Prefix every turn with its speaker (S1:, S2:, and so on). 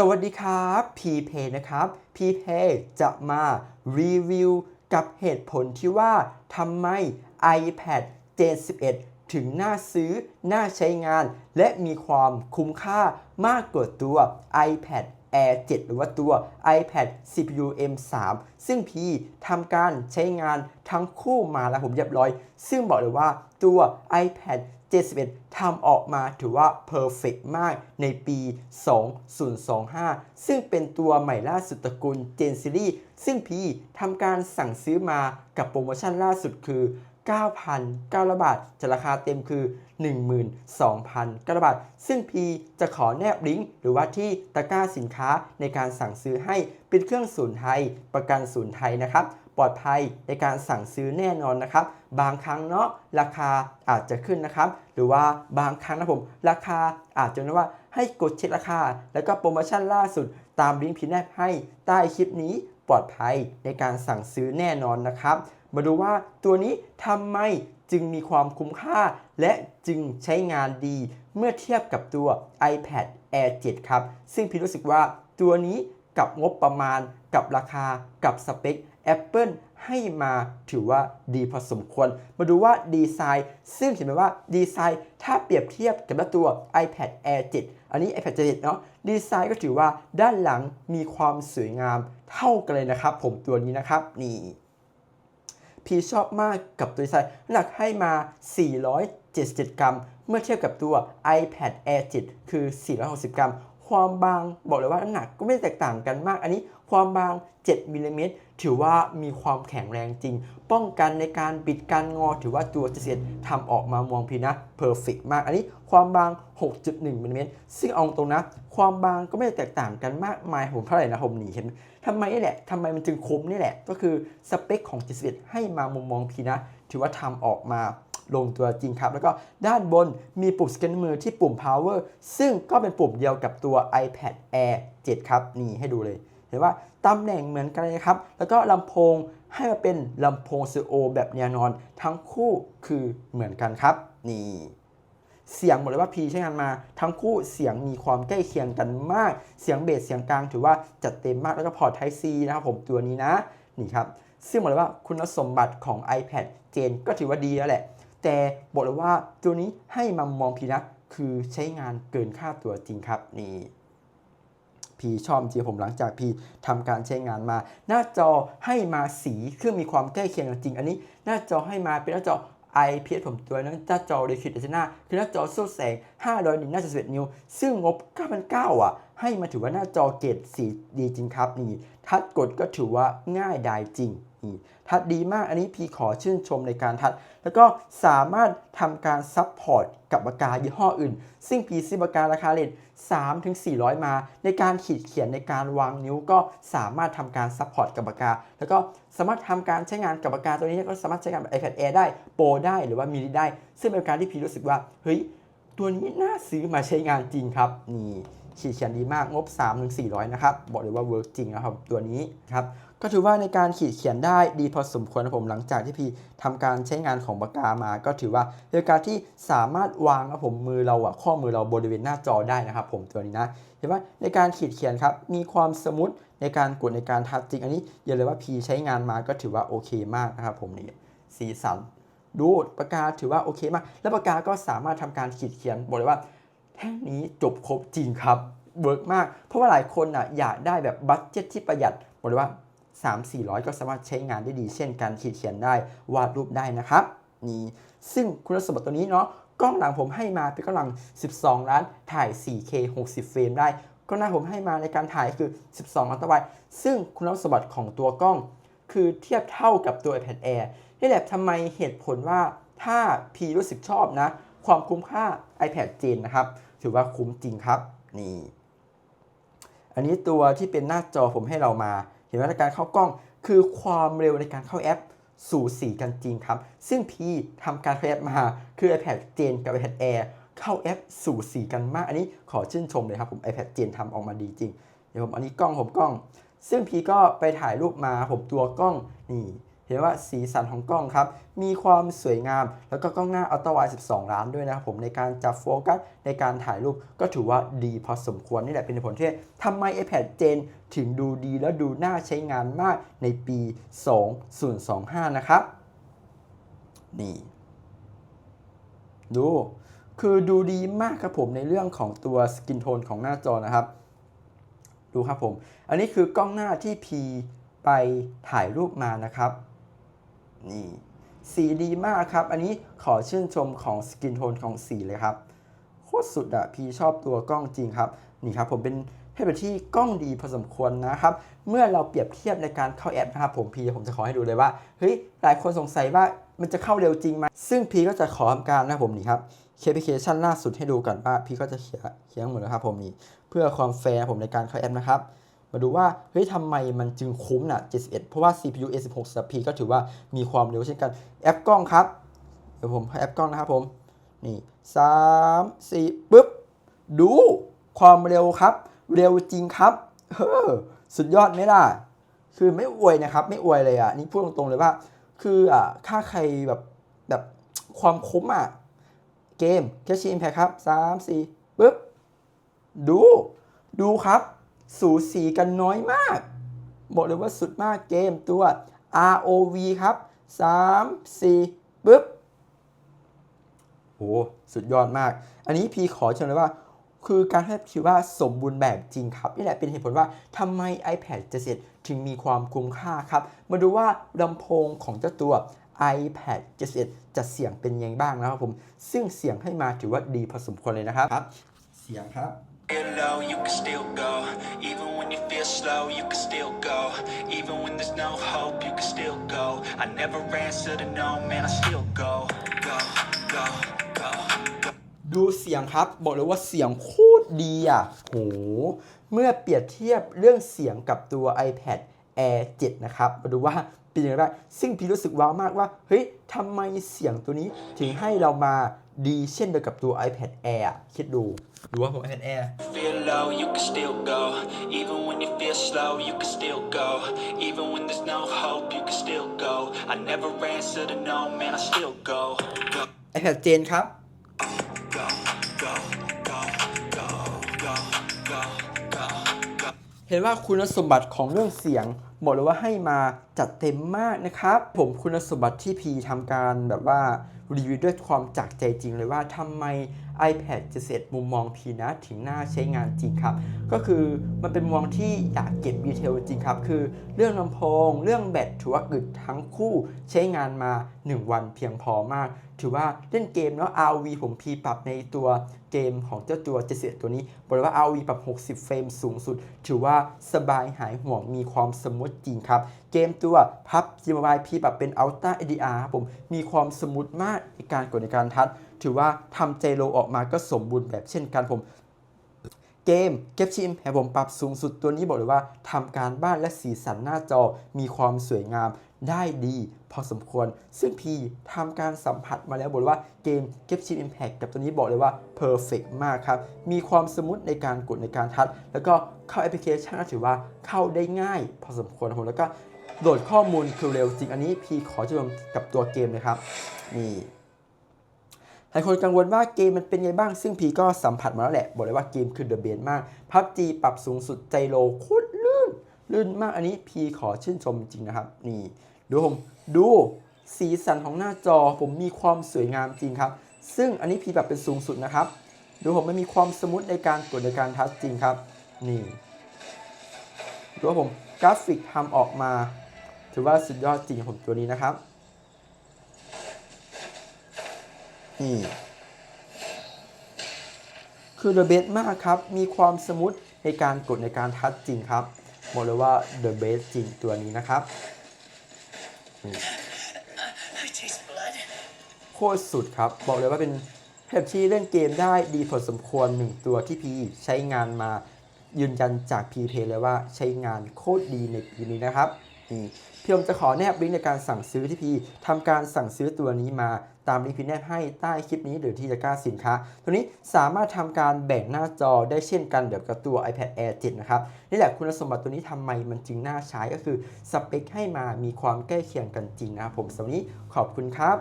S1: สวัสดีครับพีเพนะครับพีเพจะมารีวิวกับเหตุผลที่ว่าทำไม iPad Gen 11ถึงน่าซื้อ น่าใช้งาน และมีความคุ้มค่ามากกว่าตัว iPad Air 7 หรือว่าตัว iPad CPU M3 ซึ่งพี่ทำการใช้งานทั้งคู่มาแล้วผมเรียบร้อย ซึ่งบอกเลยว่าตัว iPad 71ทำออกมาถือว่า perfect มากในปี 2025 ซึ่งเป็นตัวใหม่ล่าสุดตระกูล Gen Series ซึ่งพี่ทำการสั่งซื้อมากับโปรโมชั่นล่าสุดคือ 9,900 บาทจากราคาเต็มคือ 12,900 บาท ซึ่งพีจะขอแนบลิงก์หรือว่าที่ตะกร้าสินค้าในการสั่งซื้อให้เป็นเครื่องศูนย์ไทย ประกันศูนย์ไทยนะครับ ปลอดภัยในการสั่งซื้อแน่นอนนะครับ บางครั้งเนาะราคาอาจจะขึ้นนะครับ หรือว่าบางครั้งนะผม ราคาอาจจะนะว่าให้กดเช็คราคา แล้วก็โปรโมชั่นล่าสุด ตามลิงก์พินแนบให้ใต้คลิปนี้ปลอดภัยในการสั่งซื้อแน่นอนนะครับ มาดูว่าตัวนี้ทำไมจึงมีความคุ้มค่า และจึงใช้งานดีเมื่อเทียบกับตัว iPad Air 7 ครับ ซึ่งพี่รู้สึกว่าตัวนี้กับงบประมาณกับราคากับสเปค Apple ให้มาถือว่าดีพอสมควร มาดูว่าดีไซน์ ซึ่งเห็นไหมว่าดีไซน์ถ้าเปรียบเทียบกับตัว iPad Air 7 อันนี้ iPad 7เนาะดีไซน์ก็ถือว่าด้านหลังมีความสวยงามเท่ากันเลยนะครับ ผมตัวนี้นะครับนี่พี่ชอบมากกับตัวดีไซน์น้ำหนักให้มา 477 กรัม เมื่อเทียบกับตัว iPad Air 7 คือ 460 กรัม ความบางบอกเลยว่าน้ำหนักก็ไม่แตกต่างกันมาก อันนี้ความบาง 7มิลลิเมตรถือว่ามีความแข็งแรงจริง ป้องกันในการบิดการงอ ถือว่าตัวจเสียทำออกมามองพีนะเพอร์เฟกมาก อันนี้ความบาง 6.1มิลลิเมตรซึ่งเอาตรงนะ ความบางก็ไม่แตกต่างกันมากมายผมเท่าไหร่นะผมหนีเห็นทำไมนี่แหละทำไมมันจึงคุ้มนี่แหละ ก็คือสเปคของ71ให้มามุมมองพีนะ ถือว่าทำออกมา ลงตัวจริงครับ แล้วก็ด้านบนมีปุ่มสแกนมือที่ปุ่ม power ซึ่งก็เป็นปุ่มเดียวกับตัว iPad Air 7 ครับ นี่ให้ดูเลย เห็นว่าตำแหน่งเหมือนกันเลยครับ แล้วก็ลำโพงให้มาเป็นลำโพงสเตอริโอแบบแนวนอน ทั้งคู่คือเหมือนกันครับ นี่เสียงบอกเลยว่าพีใช้งานมาทั้งคู่เสียงมีความใกล้เคียงกันมาก เสียงเบสเสียงกลางถือว่าจัดเต็มมากแล้วก็พอร์ต Type C นะครับผมตัวนี้นะ นี่ครับ ซึ่งบอกเลยว่าคุณสมบัติของ iPad Gen ก็ถือว่าดีแล้วแหละ แต่บอกเลยว่าตัวนี้ให้มามองพีนะคือใช้งานเกินค่าตัวจริงครับนี่พีชอบจริงผมหลังจากพีทำการใช้งานมา หน้าจอให้มาสีเครื่องมีความใกล้เคียงจริง อันนี้หน้าจอให้มาเป็นหน้าจอ IPS ผมตัวนั้นหน้าจอ Liquid Retina คือหน้าจอสู้แสง500นิตหน้าจอ11นิ้ว ซึ่งงบ 9,900อะ ให้มาถือว่าหน้าจอเกรดสีดีจริงครับนี่ ทัดกดก็ถือว่าง่ายดายจริง นี่ทัดดีมากอันนี้พีขอชื่นชมในการทัด แล้วก็สามารถทำการซับพอร์ตกับปากกายี่ห้ออื่น ซึ่งพีซื้อปากการาคาเลท3ถึง400 มา ในการขีดเขียนในการวางนิ้วก็สามารถทำการซับพอร์ตกับปากกา แล้วก็สามารถทำการใช้งานกับปากกาตัวนี้ก็สามารถใช้งานกับ iPad Air ได้โปรได้หรือว่ามินิได้ ซึ่งเป็นการที่พีรู้สึกว่าเฮ้ยตัวนี้น่าซื้อมาใช้งานจริงครับนี่ ขีดเขียนดีมากงบ3ถึง400 นะครับ บอกเลยว่าเวิร์กจริงนะครับตัวนี้ครับก็ถือว่าในการขีดเขียนได้ดีพอสมควรนะผมหลังจากที่พี่ทำการใช้งานของปากกามา ก็ถือว่าเป็นการที่สามารถวางนะผมมือเราอะข้อมือเราบริเวณหน้าจอได้นะครับ ผมตัวนี้นะเห็นว่าในการขีดเขียนครับมีความสมูทในการกดในการทัชจริงอันนี้อย่าเลยว่าพีใช้งานมาก็ถือว่าโอเคมากนะครับผมนี่สีสันดูปากกาถือว่าโอเคมาก แล้วปากกาก็สามารถทำการขีดเขียนบอกเลยว่า แท่งนี้จบครบจริงครับเวิร์กมาก เพราะว่าหลายคนอะอยากได้แบบบัตเจ็ตที่ประหยัดบอกเลยว่า 3 400 ก็สามารถใช้งานได้ดี เช่นการขีดเขียนได้วาดรูปได้นะครับนี่ซึ่งคุณสมบัติตัวนี้เนาะกล้องหลังผมให้มาเป็นกล้องหลัง 12 ล้านถ่าย 4K 60 เฟรมได้ก็หน้าผมให้มาในการถ่ายคือ 12 ล้านตะวันซึ่งคุณสมบัติของตัวกล้อง คือเทียบเท่ากับตัว iPad Air นี่แหละทำไมเหตุผลว่าถ้าพีรู้สึกชอบนะ ความคุ้มค่า iPad Gen นะครับ ถือว่าคุ้มจริงครับนี่อันนี้ตัวที่เป็นหน้าจอผมให้เรามา เห็นไหมในการเข้ากล้องคือความเร็วในการเข้าแอปสู่สีกันจริงครับ ซึ่งพีทำการเข้าแอปมาคือ iPad Gen กับ iPad Air เข้าแอปสู่สีกันมาก อันนี้ขอชื่นชมเลยครับผม iPad Gen ทำออกมาดีจริง เดี๋ยวผมอันนี้กล้องผมกล้อง ซึ่งพีก็ไปถ่ายรูปมาผมตัวกล้องนี่ เห็นว่าสีสันของกล้องครับ มีความสวยงาม แล้วก็กล้องหน้าอัลตร้าไวด์12 ล้านด้วยนะครับผมในการจับโฟกัสในการถ่ายรูปก็ถือว่าดีพอสมควรนี่แหละเป็นผลที่ทำไม iPad Gen ถึงดูดีและดูน่าใช้งานมากในปี 2025 นะครับ นี่ ดู คือดูดีมากครับผมในเรื่องของตัวสกินโทนของหน้าจอนะครับ ดูครับผม อันนี้คือกล้องหน้าที่พีไปถ่ายรูปมานะครับ นี่สีดีมากครับ อันนี้ขอชื่นชมของสกินโทนของสีเลยครับ โคตรสุดอะพีชอบตัวกล้องจริงครับ นี่ครับผมเป็นให้เป็นที่กล้องดีพอสมควรนะครับ เมื่อเราเปรียบเทียบในการเข้าแอปนะครับผมพีผมจะขอให้ดูเลยว่า เฮ้ย หลายคนสงสัยว่ามันจะเข้าเร็วจริงไหมซึ่งพีก็จะขอทำการนะครับผมนี่ครับเคปพลิเคชันล่าสุดให้ดูก่อนว่าพีก็จะเขียนเขียนหมดแล้วครับผมนี่เพื่อความแฟร์ผมในการเข้าแอปนะครับ มาดูว่าเฮ้ยทำไมมันจึงคุ้มน่ะ 71 เพราะว่า CPU A16 สำหรับ P ก็ถือว่ามีความเร็วเช่นกันแอปกล้องครับ เดี๋ยวผมให้แอปกล้องนะครับผม นี่3 4ปึ๊บ ดูความเร็วครับ เร็วจริงครับเฮ้อสุดยอดไหมล่ะ คือไม่อวยนะครับ ไม่อวยเลยอะ นี่พูดตรงๆเลยว่า คืออะค่าใครแบบแบบความคุ้มอะ เกม Catch Impact ครับ3 4ปึ๊บ ดู ดูครับ สูสีกันน้อยมาก บอกเลยว่าสุดมากเกมตัว ROV ครับ 3 4ปึ๊บโหสุดยอดมาก อันนี้พีขอเชิญเลยว่า คือการให้คิดว่าสมบูรณ์แบบจริงครับ นี่แหละเป็นเหตุผลว่าทำไม iPad จะเสร็จถึงมีความคุ้มค่าครับ มาดูว่าลำโพงของเจ้าตัว iPad จะเสร็จจะเสียงเป็นยังไงบ้างนะครับผม ซึ่งเสียงให้มาถือว่าดีพอสมควรเลยนะครับ เสียงครับ
S2: Feel low, you can still go. Even when you feel slow, you can still go. Even when there's no hope, you can still go. I never answer to no, man, I still go. Go, go, go, go.
S1: ดูเสียงครับ บอกเลยว่าเสียงโคตรดีอะ โห เมื่อเปรียบเทียบเรื่องเสียงกับตัว iPad Air 7 นะครับ มาดูว่าเป็นยังไงบ้างซึ่งพี่รู้สึกว้าวมากว่า เฮ้ยทำไมเสียงตัวนี้ถึงให้เรามาดีเช่นเดียวกับตัว iPad Air อะคิดดู ดูว่าผม iPad Air
S2: Feel low, you can still go. Even when you feel slow, you can still go. Even when there's no hope, you can still go. I never answer to no, man, I still go. Go,
S1: iPad Gen ครับ
S2: go, go, go, go, go, go, go, go.
S1: เห็นว่าคุณสมบัติของเรื่องเสียง บอกเลยว่าให้มาจัดเต็มมากนะครับ ผมคุณสมบัติที่พีทำการแบบว่า รีวิวด้วยความจากใจจริงเลยว่าทำไม iPad จะเสร็จมุมมองพีนะถึงน่าใช้งานจริงครับ ก็คือมันเป็นมุมมองที่อยากเก็บดีเทลจริงครับ คือเรื่องลำโพง เรื่องแบตถือว่าอึดทั้งคู่ใช้งานมา 1 วันเพียงพอมาก ถือว่าเล่นเกมแล้ว RV ผมพีปรับในตัวเกมของเจ้าตัวเจเสตัวนี้บอกเลยว่า RV ปรับ 60 เฟรมสูงสุด ถือว่าสบายหายห่วงมีความสมูทจริงครับ เกมตัวพับ g m o b i l e พีปรับเป็น Ultra HDR ครับผมมีความสมูทมากในการกดในการทัชถือว่าทำใจโลออกมาก็สมบูรณ์แบบเช่นกันผม เกมเก็บชิมแผมปรับสูงสุดตัวนี้บอกเลยว่าทำการบ้านและสีสันหน้าจอมีความสวยงามได้ดีพอสมควร ซึ่งพีทำการสัมผัสมาแล้วบอกเลยว่าเกมเก็บชิม Impact กับตัวนี้บอกเลยว่า Perfect มากครับ มีความสมูทในการกดในการทัชแล้วก็เข้าแอปพลิเคชันก็ถือว่าเข้าได้ง่าย พอสมควรครับผมแล้วก็ โหลดข้อมูลคือเร็วจริงอันนี้พีขอชมกับตัวเกมเลยครับนี่หลายคนกังวลว่าเกมมันเป็นไงบ้าง ซึ่งพีก็สัมผัสมาแล้วแหละ บอกเลยว่าเกมคือเดอะเบนมากพับจีปรับสูงสุดใจโลโคตรลื่น ลื่นมากอันนี้พีขอชื่นชมจริงนะครับ นี่ ดูผมดูสีสันของหน้าจอผมมีความสวยงามจริงครับ ซึ่งอันนี้พีปรับเป็นสูงสุดนะครับ ดูผมมันมีความสมูทในการกดในการทัชจริงครับ นี่ดูว่าผมกราฟิกทำออกมา ถือว่าสุดยอดจริงผมตัวนี้นะครับ นี่ คือ The Best มากครับ มีความสมูทในการกดในการทัชจริงครับบอกเลยว่า The Best จริงตัวนี้นะครับ โคตรสุดครับ บอกเลยว่าเป็นแทบที่เล่นเกมได้ดีพอสมควรหนึ่งตัวที่พีใช้งานมายืนยันจากพีเพเลยว่าใช้งานโคตรดีในปีนี้นะครับ นี่พี่อมจะขอแนบลิงก์ในการสั่งซื้อที่พี่ทำการสั่งซื้อตัวนี้มาตามลิงก์พี่แนบให้ใต้คลิปนี้หรือที่จะกล้าสินค้า ตัวนี้สามารถทำการแบ่งหน้าจอได้เช่นกันเดียวกับตัว iPad Air 7 นะครับ นี่แหละคุณสมบัติตัวนี้ทำไมมันจึงน่าใช้ก็คือ สเปคให้มามีความใกล้เคียงกันจริงนะครับผมสำหรับนี้ขอบคุณครับ